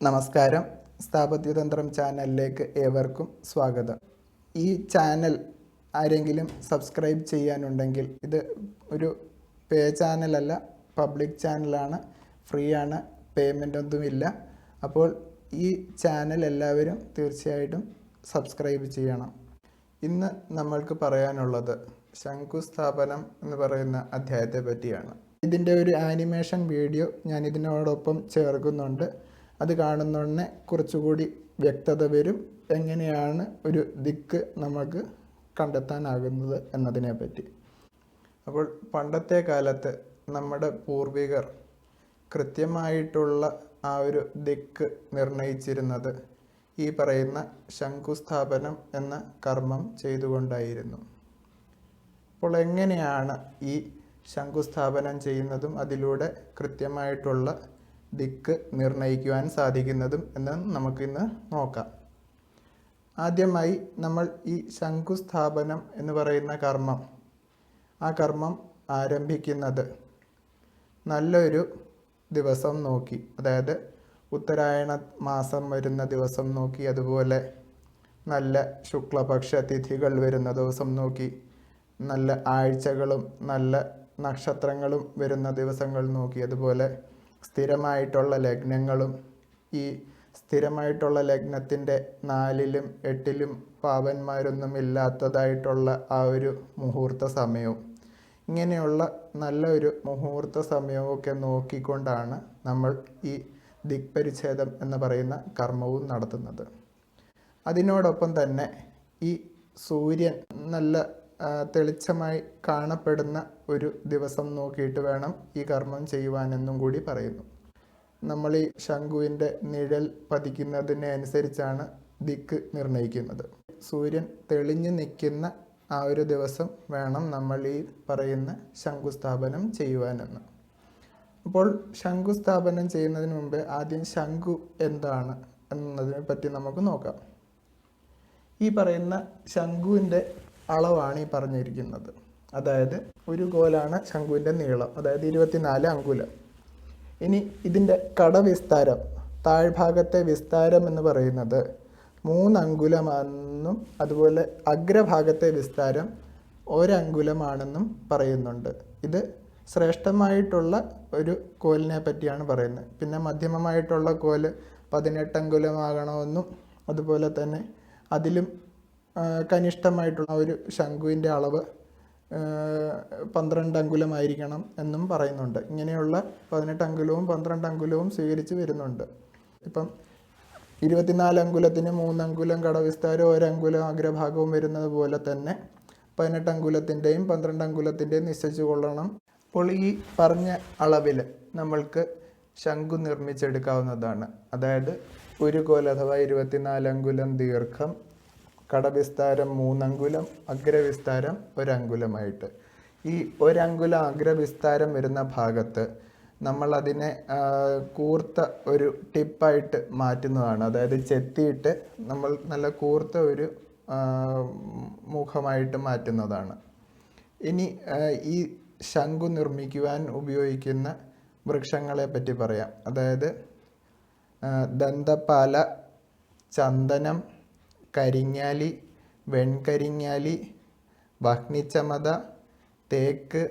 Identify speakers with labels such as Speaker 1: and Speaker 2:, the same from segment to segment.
Speaker 1: നമസ്കാരം. സ്ഥാപത്യതന്ത്രം ചാനലിലേക്ക് ഏവർക്കും സ്വാഗതം. ഈ ചാനൽ ആരെങ്കിലും സബ്സ്ക്രൈബ് ചെയ്യാനുണ്ടെങ്കിൽ ഇത് ഒരു പേ ചാനലല്ല പബ്ലിക് ചാനലാണ് ഫ്രീ ആണ് പേയ്മെന്റ് ഒന്നുമില്ല അപ്പോൾ ഈ ചാനൽ എല്ലാവരും തീർച്ചയായിട്ടും സബ്സ്ക്രൈബ് ചെയ്യണം. ഇന്ന് നമ്മൾക്ക് പറയാനുള്ളത് ശംഖുസ്ഥാപനം എന്ന് പറയുന്ന അധ്യായത്തെ പറ്റിയാണ്. ഇതിന്റെ ഒരു ആനിമേഷൻ വീഡിയോ ഞാൻ ഇതിനോടൊപ്പം ചേർക്കുന്നുണ്ട്. അത് കാണുന്നതിനെ കുറച്ചുകൂടി വ്യക്തത വരും. എങ്ങനെയാണ് ഒരു ദിക്ക് നമുക്ക് കണ്ടെത്താനാകുന്നത് എന്നതിനെ പറ്റി അപ്പോൾ പണ്ടത്തെ കാലത്ത് നമ്മുടെ പൂർവികർ കൃത്യമായിട്ടുള്ള ആ ഒരു ദിക്ക് നിർണയിച്ചിരുന്നത് ഈ പറയുന്ന ശംഖുസ്ഥാപനം എന്ന കർമ്മം ചെയ്തുകൊണ്ടായിരുന്നു. അപ്പോൾ എങ്ങനെയാണ് ഈ ശംഖുസ്ഥാപനം ചെയ്യുന്നതും അതിലൂടെ കൃത്യമായിട്ടുള്ള ദിക്ക് നിർണയിക്കുവാൻ സാധിക്കുന്നതും എന്ന് നമുക്കിന്ന് നോക്കാം. ആദ്യമായി നമ്മൾ ഈ ശംഖുസ്ഥാപനം എന്ന് പറയുന്ന കർമ്മം ആ കർമ്മം ആരംഭിക്കുന്നത് നല്ലൊരു ദിവസം നോക്കി. അതായത് ഉത്തരായണ മാസം വരുന്ന ദിവസം നോക്കി അതുപോലെ നല്ല ശുക്ലപക്ഷ തിഥികൾ വരുന്ന ദിവസം നോക്കി നല്ല ആഴ്ചകളും നല്ല നക്ഷത്രങ്ങളും വരുന്ന ദിവസങ്ങൾ നോക്കി അതുപോലെ സ്ഥിരമായിട്ടുള്ള ലഗ്നങ്ങളും ഈ സ്ഥിരമായിട്ടുള്ള ലഗ്നത്തിന്റെ നാലിലും എട്ടിലും പാവന്മാരൊന്നും ഇല്ലാത്തതായിട്ടുള്ള ആ ഒരു മുഹൂർത്ത സമയവും. ഇങ്ങനെയുള്ള നല്ലൊരു മുഹൂർത്ത സമയമൊക്കെ നോക്കിക്കൊണ്ടാണ് നമ്മൾ ഈ ദിക്പരിച്ഛേദം എന്ന് പറയുന്ന കർമ്മവും നടത്തുന്നത്. അതിനോടൊപ്പം തന്നെ ഈ സൂര്യൻ നല്ല തെളിച്ചമായി കാണപ്പെടുന്ന ഒരു ദിവസം നോക്കിയിട്ട് വേണം ഈ കർമ്മം ചെയ്യുവാനെന്നും കൂടി പറയുന്നു. നമ്മൾ ഈ ശംഖുവിന്റെ നിഴൽ പതിക്കുന്നതിനെ അനുസരിച്ചാണ് ദിക്ക് നിർണയിക്കുന്നത് സൂര്യൻ തെളിഞ്ഞു നിൽക്കുന്ന ആ ഒരു ദിവസം വേണം നമ്മൾ ഈ പറയുന്ന ശംഖുസ്ഥാപനം ചെയ്യുവാനെന്ന്. അപ്പോൾ ശംഖുസ്ഥാപനം ചെയ്യുന്നതിന് മുമ്പ് ആദ്യം ശംഖു എന്താണ് എന്നതിനെ പറ്റി നമുക്ക് നോക്കാം. ഈ പറയുന്ന ശംഖുവിന്റെ അളവാണ് ഈ പറഞ്ഞിരിക്കുന്നത്. അതായത് ഒരു കോലാണ് ശംഖുവിന്റെ നീളം അതായത് ഇരുപത്തിനാല് അങ്കുലം. ഇനി ഇതിന്റെ കടവിസ്താരം താഴ്ഭാഗത്തെ വിസ്താരം എന്ന് പറയുന്നത് മൂന്നങ്കുലമാണെന്നും അതുപോലെ അഗ്രഭാഗത്തെ വിസ്താരം ഒരങ്കുലമാണെന്നും പറയുന്നുണ്ട്. ഇത് ശ്രേഷ്ഠമായിട്ടുള്ള ഒരു കോലിനെ പറ്റിയാണ് പറയുന്നത്. പിന്നെ മധ്യമമായിട്ടുള്ള കോൽ പതിനെട്ടങ്കുലമാകണമെന്നും അതുപോലെ തന്നെ അതിലും കനിഷ്ഠമായിട്ടുള്ള ഒരു ശംഖുവിന്റെ അളവ് പന്ത്രണ്ട് അങ്കുലമായിരിക്കണം എന്നും പറയുന്നുണ്ട്. ഇങ്ങനെയുള്ള പതിനെട്ട് അങ്കുലവും പന്ത്രണ്ട് അങ്കുലവും സ്വീകരിച്ച് വരുന്നുണ്ട്. ഇപ്പം ഇരുപത്തിനാല് അങ്കുലത്തിന് മൂന്നങ്കുലം കടവിസ്താരം ഒരങ്കുലം അഗ്രഭാഗവും വരുന്നത് പോലെ തന്നെ പതിനെട്ട് അങ്കുലത്തിന്റെയും പന്ത്രണ്ട് അങ്കുലത്തിന്റെയും നിശ്ചയിച്ചു കൊള്ളണം. അപ്പോൾ ഈ പറഞ്ഞ അളവിൽ നമ്മൾക്ക് ശംഖു നിർമ്മിച്ചെടുക്കാവുന്നതാണ്. അതായത് ഒരു കോൽ അഥവാ ഇരുപത്തിനാല് അങ്കുലം ദീർഘം കടവിസ്താരം മൂന്നങ്കുലം അഗ്രവിസ്താരം ഒരങ്കുലമായിട്ട്. ഈ ഒരങ്കുലം അഗ്രവിസ്താരം വരുന്ന ഭാഗത്ത് നമ്മൾ അതിനെ കൂർത്ത ഒരു ടിപ്പായിട്ട് മാറ്റുന്നതാണ്. അതായത് ചെത്തിയിട്ട് നമ്മൾ നല്ല കൂർത്ത ഒരു മുഖമായിട്ട് മാറ്റുന്നതാണ്. ഇനി ഈ ശംഖു നിർമ്മിക്കുവാൻ ഉപയോഗിക്കുന്ന വൃക്ഷങ്ങളെ പറ്റി പറയാം. അതായത് ദന്തപാല ചന്ദനം കരിങ്ങാലി വെൺകരിങ്ങാലി വഹ്നിച്ചമത തേക്ക്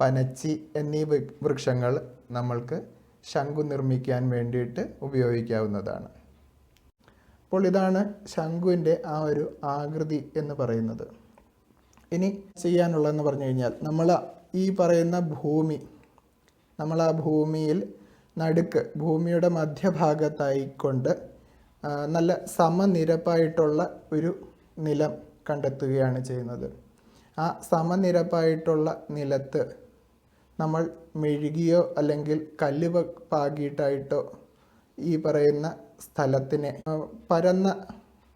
Speaker 1: പനച്ചി എന്നീ വൃക്ഷങ്ങൾ നമ്മൾക്ക് ശംഖു നിർമ്മിക്കാൻ വേണ്ടിയിട്ട് ഉപയോഗിക്കാവുന്നതാണ്. അപ്പോൾ ഇതാണ് ശംഖുവിന്റെ ആ ഒരു ആകൃതി എന്ന് പറയുന്നത്. ഇനി ചെയ്യാനുള്ളതെന്ന് പറഞ്ഞു കഴിഞ്ഞാൽ നമ്മൾ ഈ പറയുന്ന ഭൂമി നമ്മൾ ആ ഭൂമിയിൽ നടുക്ക് ഭൂമിയുടെ മധ്യഭാഗത്തായിക്കൊണ്ട് നല്ല സമനിരപ്പായിട്ടുള്ള ഒരു നിലം കണ്ടെത്തുകയാണ് ചെയ്യുന്നത്. ആ സമനിരപ്പായിട്ടുള്ള നിലത്ത് നമ്മൾ മെഴുകിയോ അല്ലെങ്കിൽ കല്ല് പാകിയിട്ടായിട്ടോ ഈ പറയുന്ന സ്ഥലത്തിനെ പരന്ന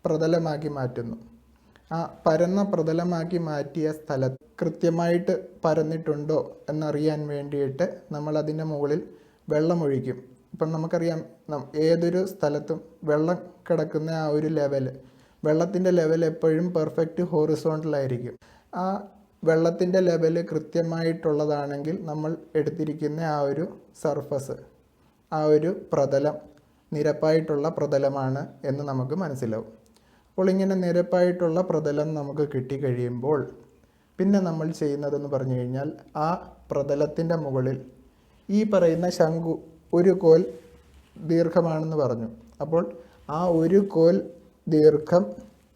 Speaker 1: പ്രതലമാക്കി മാറ്റുന്നു. ആ പരന്ന പ്രതലമാക്കി മാറ്റിയ സ്ഥലം കൃത്യമായിട്ട് പരന്നിട്ടുണ്ടോ എന്നറിയാൻ വേണ്ടിയിട്ട് നമ്മൾ അതിന്റെ മുകളിൽ വെള്ളമൊഴിക്കും ഇപ്പം നമുക്കറിയാം ഏതൊരു സ്ഥലത്തും വെള്ളം കിടക്കുന്ന ആ ഒരു ലെവൽ വെള്ളത്തിന്റെ ലെവൽ എപ്പോഴും പെർഫെക്റ്റ് ഹോറിസോണ്ടലായിരിക്കും ആ വെള്ളത്തിന്റെ ലെവൽ കൃത്യമായിട്ടുള്ളതാണെങ്കിൽ നമ്മൾ എടുത്തിരിക്കുന്ന ആ ഒരു സർഫസ് ആ ഒരു പ്രതലം നിരപ്പായിട്ടുള്ള പ്രതലമാണ് എന്ന് നമുക്ക് മനസ്സിലാവും. അപ്പോൾ ഇങ്ങനെ നിരപ്പായിട്ടുള്ള പ്രതലം നമുക്ക് കിട്ടിക്കഴിയുമ്പോൾ പിന്നെ നമ്മൾ ചെയ്യുന്നതെന്ന് പറഞ്ഞു കഴിഞ്ഞാൽ ആ പ്രതലത്തിന്റെ മുകളിൽ ഈ പറയുന്ന ശംഖു ഒരു കോൽ ദീർഘമാണെന്ന് പറഞ്ഞു. അപ്പോൾ ആ ഒരു കോൽ ദീർഘം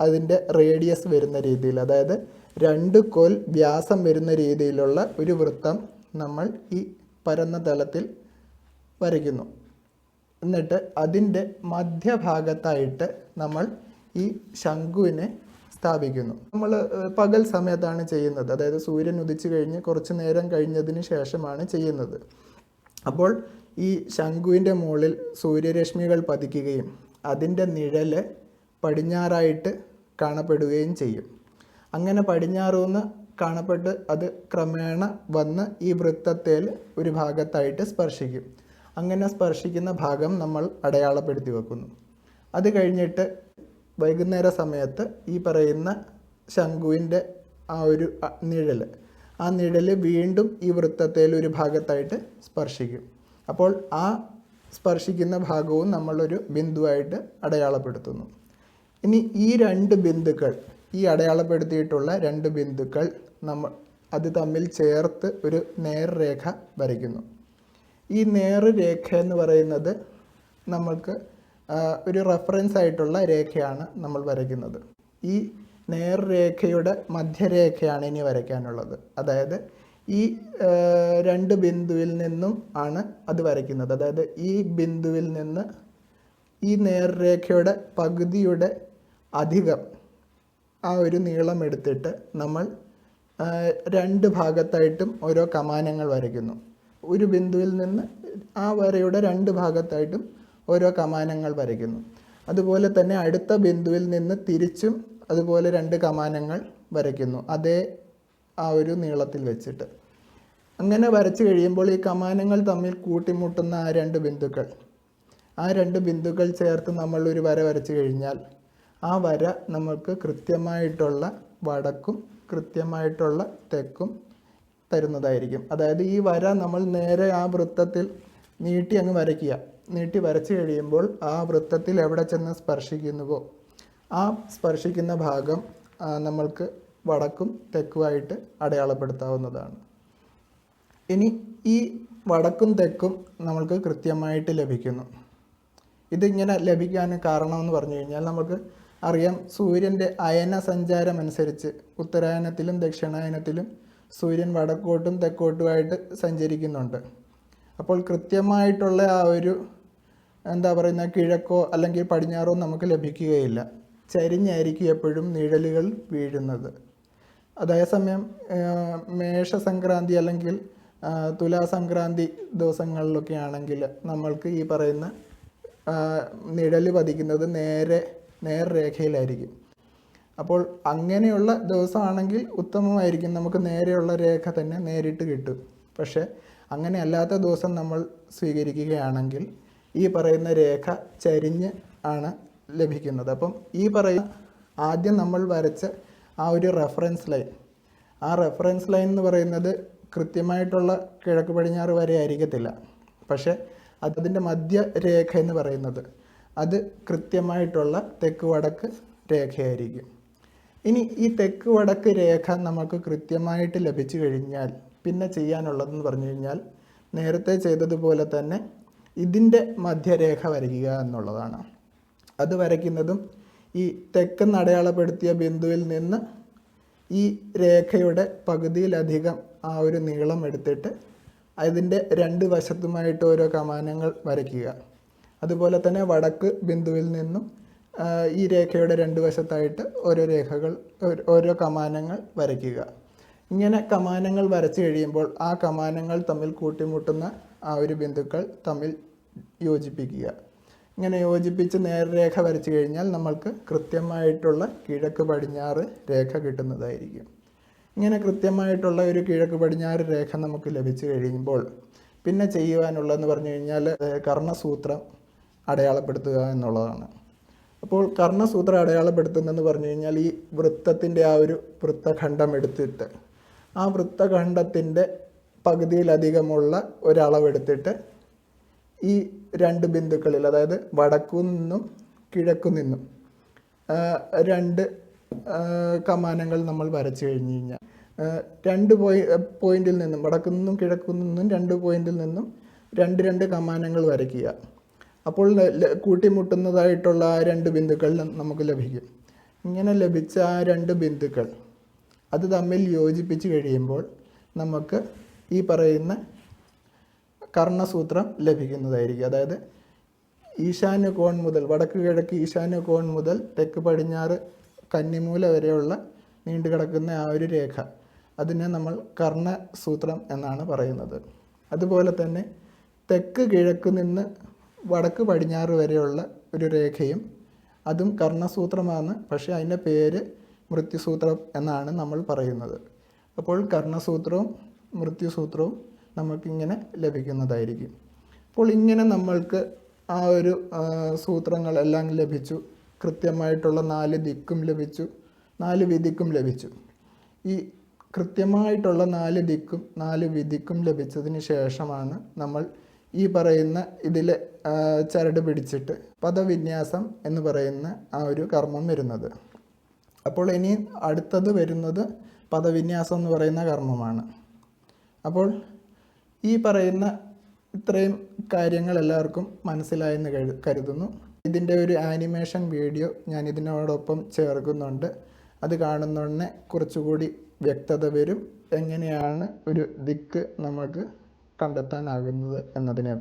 Speaker 1: അതിന്റെ റേഡിയസ് വരുന്ന രീതിയിൽ അതായത് രണ്ട് കോൽ വ്യാസം വരുന്ന രീതിയിലുള്ള ഒരു വൃത്തം നമ്മൾ ഈ പരന്ന തലത്തിൽ വരയ്ക്കുന്നു. എന്നിട്ട് അതിന്റെ മധ്യഭാഗത്തായിട്ട് നമ്മൾ ഈ ശംഖുവിനെ സ്ഥാപിക്കുന്നു. നമ്മൾ പകൽ സമയത്താണ് ചെയ്യുന്നത്. അതായത് സൂര്യൻ ഉദിച്ചു കഴിഞ്ഞ് കുറച്ച് നേരം കഴിഞ്ഞതിന് ശേഷമാണ് ചെയ്യുന്നത്. അപ്പോൾ ഈ ശംഖുവിന്റെ മുകളിൽ സൂര്യരശ്മികൾ പതിക്കുകയും അതിന്റെ നിഴൽ പടിഞ്ഞാറായിട്ട് കാണപ്പെടുകയും ചെയ്യും. അങ്ങനെ പടിഞ്ഞാറുനിന്ന് കാണപ്പെട്ട് അത് ക്രമേണ വന്ന് ഈ വൃത്തത്തിൽ ഒരു ഭാഗത്തായിട്ട് സ്പർശിക്കും. അങ്ങനെ സ്പർശിക്കുന്ന ഭാഗം നമ്മൾ അടയാളപ്പെടുത്തി വെക്കുന്നു. അത് കഴിഞ്ഞിട്ട് വൈകുന്നേര സമയത്ത് ഈ പറയുന്ന ശംഖുവിന്റെ ആ ഒരു നിഴൽ ആ നിഴൽ വീണ്ടും ഈ വൃത്തത്തിൽ ഒരു ഭാഗത്തായിട്ട് സ്പർശിക്കും. അപ്പോൾ ആ സ്പർശിക്കുന്ന ഭാഗവും നമ്മളൊരു ബിന്ദുവായിട്ട് അടയാളപ്പെടുത്തുന്നു. ഇനി ഈ രണ്ട് ബിന്ദുക്കൾ ഈ അടയാളപ്പെടുത്തിയിട്ടുള്ള രണ്ട് ബിന്ദുക്കൾ നമ്മൾ അത് തമ്മിൽ ചേർത്ത് ഒരു നേർരേഖ വരയ്ക്കുന്നു. ഈ നേർരേഖ എന്ന് പറയുന്നത് നമ്മൾക്ക് ഒരു റെഫറൻസ് ആയിട്ടുള്ള രേഖയാണ് നമ്മൾ വരയ്ക്കുന്നത്. ഈ നേർരേഖയുടെ മധ്യരേഖയാണ് ഇനി വരയ്ക്കാനുള്ളത്. അതായത് ഈ രണ്ട് ബിന്ദുവിൽ നിന്നും ആണ് അത് വരയ്ക്കുന്നത്. അതായത് ഈ ബിന്ദുവിൽ നിന്ന് ഈ നേർരേഖയുടെ പകുതിയുടെ അധികം ആ ഒരു നീളം എടുത്തിട്ട് നമ്മൾ രണ്ട് ഭാഗത്തായിട്ടും ഓരോ കമാനങ്ങൾ വരയ്ക്കുന്നു. ഒരു ബിന്ദുവിൽ നിന്ന് ആ വരയുടെ രണ്ട് ഭാഗത്തായിട്ടും ഓരോ കമാനങ്ങൾ വരയ്ക്കുന്നു. അതുപോലെ തന്നെ അടുത്ത ബിന്ദുവിൽ നിന്ന് തിരിച്ചും അതുപോലെ രണ്ട് കമാനങ്ങൾ വരയ്ക്കുന്നു. അതേ ആ ഒരു നീളത്തിൽ വെച്ചിട്ട്. അങ്ങനെ വരച്ചു കഴിയുമ്പോൾ ഈ കമാനങ്ങൾ തമ്മിൽ കൂട്ടിമുട്ടുന്ന ആ രണ്ട് ബിന്ദുക്കൾ. ആ രണ്ട് ബിന്ദുക്കൾ ചേർത്ത് നമ്മൾ ഒരു വര വരച്ചു കഴിഞ്ഞാൽ ആ വര നമുക്ക് കൃത്യമായിട്ടുള്ള വടക്കും കൃത്യമായിട്ടുള്ള തെക്കും തരുന്നതായിരിക്കും. അതായത് ഈ വര നമ്മൾ നേരെ ആ വൃത്തത്തിൽ നീട്ടി അങ്ങ് വരയ്ക്കുക. നീട്ടി വരച്ചു കഴിയുമ്പോൾ ആ വൃത്തത്തിൽ എവിടെ ചെന്ന് സ്പർശിക്കുന്നുവോ ആ സ്പർശിക്കുന്ന ഭാഗം നമ്മൾക്ക് വടക്കും തെക്കുമായിട്ട് അടയാളപ്പെടുത്താവുന്നതാണ്. ഇനി ഈ വടക്കും തെക്കും നമ്മൾക്ക് കൃത്യമായിട്ട് ലഭിക്കുന്നു. ഇതിങ്ങനെ ലഭിക്കാൻ കാരണമെന്ന് പറഞ്ഞു കഴിഞ്ഞാൽ നമുക്ക് അറിയാം സൂര്യന്റെ അയന സഞ്ചാരം അനുസരിച്ച് ഉത്തരായനത്തിലും ദക്ഷിണായനത്തിലും സൂര്യൻ വടക്കോട്ടും തെക്കോട്ടുമായിട്ട് സഞ്ചരിക്കുന്നുണ്ട്. അപ്പോൾ കൃത്യമായിട്ടുള്ള ആ ഒരു എന്താ പറയുന്ന കിഴക്കോ അല്ലെങ്കിൽ പടിഞ്ഞാറോ നമുക്ക് ലഭിക്കുകയില്ല. ചരിഞ്ഞായിരിക്കും എപ്പോഴും നിഴലുകൾ വീഴുന്നത്. അതേസമയം മേഷസംക്രാന്തി അല്ലെങ്കിൽ തുലാസംക്രാന്തി ദിവസങ്ങളിലൊക്കെ ആണെങ്കിൽ നമ്മൾക്ക് ഈ പറയുന്ന നിഴൽ പതിക്കുന്നത് നേരെ നേർരേഖയിലായിരിക്കും. അപ്പോൾ അങ്ങനെയുള്ള ദിവസമാണെങ്കിൽ ഉത്തമമായിരിക്കും. നമുക്ക് നേരെയുള്ള രേഖ തന്നെ നേരിട്ട് കിട്ടും. പക്ഷേ അങ്ങനെ അല്ലാത്ത ദിവസം നമ്മൾ സ്വീകരിക്കുകയാണെങ്കിൽ ഈ പറയുന്ന രേഖ ചരിഞ്ഞ് ആണ് ലഭിക്കുന്നത്. അപ്പം ഈ പറയുന്ന ആദ്യം നമ്മൾ വരച്ച ആ ഒരു റെഫറൻസ് ലൈൻ ആ റെഫറൻസ് ലൈൻ എന്ന് പറയുന്നത് കൃത്യമായിട്ടുള്ള കിഴക്ക് പടിഞ്ഞാറ് വരെ ആയിരിക്കത്തില്ല. പക്ഷേ അതിന്റെ മധ്യരേഖ എന്ന് പറയുന്നത് അത് കൃത്യമായിട്ടുള്ള തെക്ക് വടക്ക് രേഖയായിരിക്കും. ഇനി ഈ തെക്ക് വടക്ക് രേഖ നമുക്ക് കൃത്യമായിട്ട് ലഭിച്ചു കഴിഞ്ഞാൽ പിന്നെ ചെയ്യാനുള്ളതെന്ന് പറഞ്ഞു കഴിഞ്ഞാൽ നേരത്തെ ചെയ്തതുപോലെ തന്നെ ഇതിന്റെ മധ്യരേഖ വരയ്ക്കുക എന്നുള്ളതാണ്. അത് വരയ്ക്കുന്നതും ഈ തെക്കെന്ന് അടയാളപ്പെടുത്തിയ ബിന്ദുവിൽ നിന്ന് ഈ രേഖയുടെ പകുതിയിലധികം ആ ഒരു നീളം എടുത്തിട്ട് അതിന്റെ രണ്ട് വശത്തുമായിട്ട് ഓരോ കമാനങ്ങൾ വരയ്ക്കുക. അതുപോലെ തന്നെ വടക്ക് ബിന്ദുവിൽ നിന്നും ഈ രേഖയുടെ രണ്ട് വശത്തായിട്ട് ഓരോ രേഖകൾ ഓരോ കമാനങ്ങൾ വരയ്ക്കുക. ഇങ്ങനെ കമാനങ്ങൾ വരച്ചു കഴിയുമ്പോൾ ആ കമാനങ്ങൾ തമ്മിൽ കൂട്ടിമുട്ടുന്ന ആ ഒരു ബിന്ദുക്കൾ തമ്മിൽ യോജിപ്പിക്കുക. ഇങ്ങനെ യോജിപ്പിച്ച് നേർരേഖ വരച്ചു കഴിഞ്ഞാൽ നമ്മൾക്ക് കൃത്യമായിട്ടുള്ള കിഴക്ക് പടിഞ്ഞാറ് രേഖ കിട്ടുന്നതായിരിക്കും. ഇങ്ങനെ കൃത്യമായിട്ടുള്ള ഒരു കിഴക്ക് പടിഞ്ഞാറ് രേഖ നമുക്ക് ലഭിച്ചു കഴിയുമ്പോൾ പിന്നെ ചെയ്യുവാനുള്ളതെന്ന് പറഞ്ഞു കഴിഞ്ഞാൽ കർണസൂത്രം അടയാളപ്പെടുത്തുക എന്നുള്ളതാണ്. അപ്പോൾ കർണസൂത്രം അടയാളപ്പെടുത്തുന്നതെന്ന് പറഞ്ഞു കഴിഞ്ഞാൽ ഈ വൃത്തത്തിന്റെ ആ ഒരു വൃത്തഖണ്ഡം എടുത്തിട്ട് ആ വൃത്തഖണ്ഡത്തിന്റെ പകുതിയിലധികമുള്ള ഒരളവെടുത്തിട്ട് ഈ രണ്ട് ബിന്ദുക്കളിൽ അതായത് വടക്കു നിന്നും കിഴക്കു നിന്നും രണ്ട് കമാനങ്ങൾ നമ്മൾ വരച്ചു കഴിഞ്ഞു കഴിഞ്ഞാൽ രണ്ട് പോയി പോയിന്റിൽ നിന്നും വടക്കു നിന്നും കിഴക്കു നിന്നും രണ്ട് പോയിന്റിൽ നിന്നും രണ്ട് രണ്ട് കമാനങ്ങൾ വരയ്ക്കുക. അപ്പോൾ കൂട്ടിമുട്ടുന്നതായിട്ടുള്ള ആ രണ്ട് ബിന്ദുക്കൾ നമുക്ക് ലഭിക്കും. ഇങ്ങനെ ലഭിച്ച ആ രണ്ട് ബിന്ദുക്കൾ അത് തമ്മിൽ യോജിപ്പിച്ച് കഴിയുമ്പോൾ നമുക്ക് ഈ പറയുന്ന കർണസൂത്രം ലഭിക്കുന്നതായിരിക്കും. അതായത് ഈശാന്യ കോൺ മുതൽ വടക്ക് കിഴക്ക് ഈശാന്യ കോൺ മുതൽ തെക്ക് പടിഞ്ഞാറ് കന്നിമൂല വരെയുള്ള നീണ്ടു കിടക്കുന്ന ആ ഒരു രേഖ. അതിനെ നമ്മൾ കർണസൂത്രം എന്നാണ് പറയുന്നത്. അതുപോലെ തന്നെ തെക്ക് കിഴക്ക് നിന്ന് വടക്ക് പടിഞ്ഞാറ് വരെയുള്ള ഒരു രേഖയും അതും കർണസൂത്രമാണ്. പക്ഷേ അതിന്റെ പേര് മൃത്യുസൂത്രം എന്നാണ് നമ്മൾ പറയുന്നത്. അപ്പോൾ കർണസൂത്രവും മൃത്യുസൂത്രവും നമുക്കിങ്ങനെ ലഭിക്കുന്നതായിരിക്കും. അപ്പോൾ ഇങ്ങനെ നമ്മൾക്ക് ആ ഒരു സൂത്രങ്ങളെല്ലാം ലഭിച്ചു. കൃത്യമായിട്ടുള്ള നാല് ദിക്കും ലഭിച്ചു. നാല് വിധിക്കും ലഭിച്ചു. ഈ കൃത്യമായിട്ടുള്ള നാല് ദിക്കും നാല് വിധിക്കും ലഭിച്ചതിന് ശേഷമാണ് നമ്മൾ ഈ പറയുന്ന ഇതിലെ ആ, ചരട് പിടിച്ചിട്ട് പദവിന്യാസം എന്ന് പറയുന്ന ആ ഒരു കർമ്മം വരുന്നത്. അപ്പോൾ ഇനി അടുത്തത് വരുന്നത് പദവിന്യാസം എന്ന് പറയുന്ന കർമ്മമാണ്. അപ്പോൾ ഈ പറയുന്ന ഇത്രയും കാര്യങ്ങൾ എല്ലാവർക്കും മനസ്സിലായെന്ന് കരുതുന്നു. ഇതിന്റെ ഒരു ആനിമേഷൻ വീഡിയോ ഞാൻ ഇതിനോടൊപ്പം ചേർക്കുന്നുണ്ട്. അത് കാണുന്നതിനെ കുറച്ചുകൂടി വ്യക്തത വരും. എങ്ങനെയാണ് ഒരു ദിക്ക് നമുക്ക് കണ്ടെത്താനാകുന്നത് എന്നതിനെ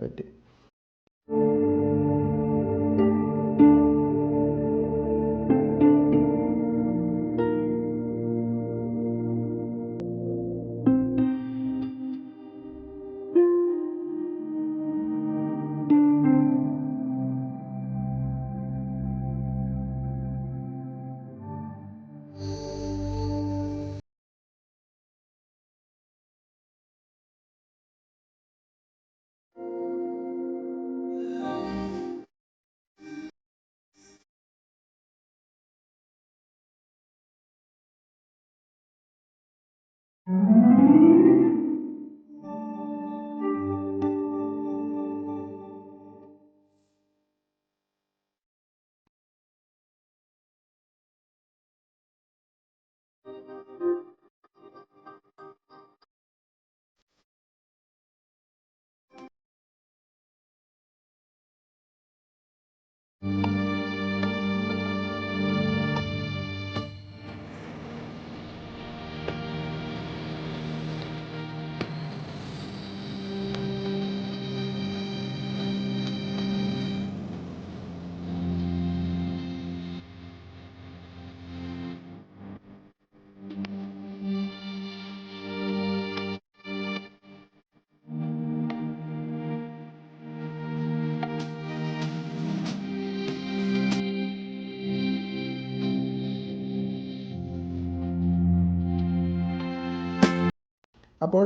Speaker 1: പറ്റി അപ്പോൾ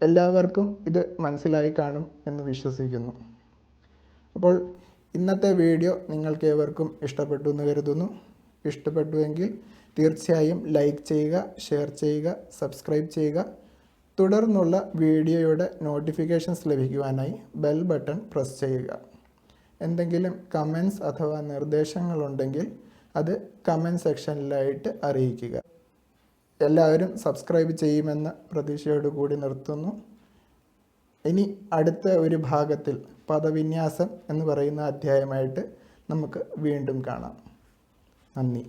Speaker 1: എല്ലാവർക്കും ഇത് മനസ്സിലായി കാണും എന്ന് വിശ്വസിക്കുന്നു. അപ്പോൾ ഇന്നത്തെ വീഡിയോ നിങ്ങൾക്ക് ഏവർക്കും ഇഷ്ടപ്പെട്ടു എന്ന് കരുതുന്നു. ഇഷ്ടപ്പെട്ടുവെങ്കിൽ തീർച്ചയായും ലൈക്ക് ചെയ്യുക ഷെയർ ചെയ്യുക സബ്സ്ക്രൈബ് ചെയ്യുക. തുടർന്നുള്ള വീഡിയോയുടെ നോട്ടിഫിക്കേഷൻസ് ലഭിക്കുവാനായി ബെൽ ബട്ടൺ പ്രസ് ചെയ്യുക. എന്തെങ്കിലും കമൻസ് അഥവാ നിർദ്ദേശങ്ങളുണ്ടെങ്കിൽ അത് കമന്റ് സെക്ഷനിലായിട്ട് അറിയിക്കുക. എല്ലാവരും സബ്സ്ക്രൈബ് ചെയ്യുമെന്ന പ്രതീക്ഷയോട് കൂടി നിർത്തുന്നു. ഇനി അടുത്ത ഒരു ഭാഗത്തിൽ പദവിന്യാസം എന്ന് പറയുന്ന അധ്യായമായിട്ട് നമുക്ക് വീണ്ടും കാണാം. നന്ദി.